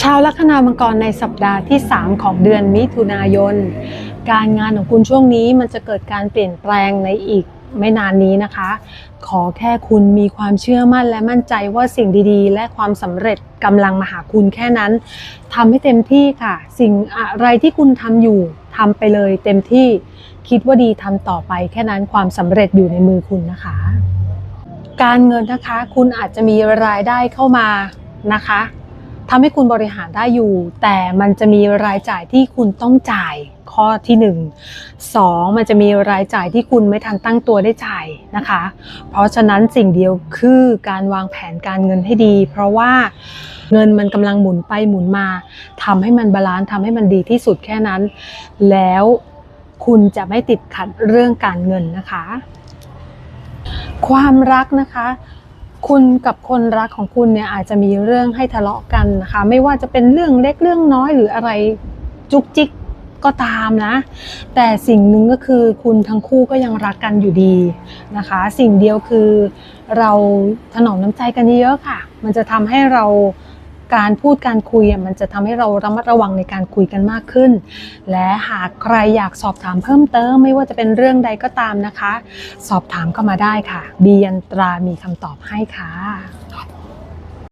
ชาวลัคนามังกรในสัปดาห์ที่ 3 ของเดือนมิถุนายน การงานของคุณช่วงนี้มันจะเกิดการเปลี่ยนแปลงในอีกไม่นานนี้นะคะ ขอแค่คุณมีความเชื่อมั่นและมั่นใจว่าสิ่งดีๆ และความสำเร็จกำลังมาหาคุณแค่นั้นทำให้เต็มที่ค่ะ สิ่งอะไรที่คุณทำอยู่ทำไปเลยเต็มที่คิดว่าดีทำต่อไปแค่นั้นความสำเร็จอยู่ในมือคุณนะคะ การเงินนะคะ คุณอาจจะมีรายได้เข้ามานะคะ ทำให้คุณบริหารได้อยู่ แต่มันจะมีรายจ่ายที่คุณต้องจ่ายข้อที่หนึ่งสองมันจะมีรายจ่ายที่คุณไม่ทันตั้งตัวได้จ่ายนะคะ เพราะฉะนั้นสิ่งเดียวคือการวางแผนการเงินให้ดี เพราะว่าเงินมันกำลังหมุนไปหมุนมาทำให้มันบาลานซ์ทำให้มันดีที่สุดแค่นั้น แล้วคุณจะไม่ติดขัดเรื่องการเงินนะคะ ความรักนะคะ คุณกับคนรักของคุณเนี่ยอาจจะมีเรื่องให้ทะเลาะกันนะคะ ไม่ว่าจะเป็นเรื่องเล็กเรื่องน้อยหรืออะไรจุกจิกก็ตามนะ แต่สิ่งหนึ่งก็คือคุณทั้งคู่ก็ยังรักกันอยู่ดีนะคะ สิ่งเดียวคือเราถนอมน้ำใจกันเยอะๆค่ะ มันจะทำให้เรา การพูดการคุยอะมันจะทำให้เราระมัดระวังในการคุยกันมากขึ้น และหากใครอยากสอบถามเพิ่มเติม ไม่ว่าจะเป็นเรื่องใดก็ตามนะคะ สอบถามเข้ามาได้ค่ะ บียันตรามีคำตอบให้ค่ะ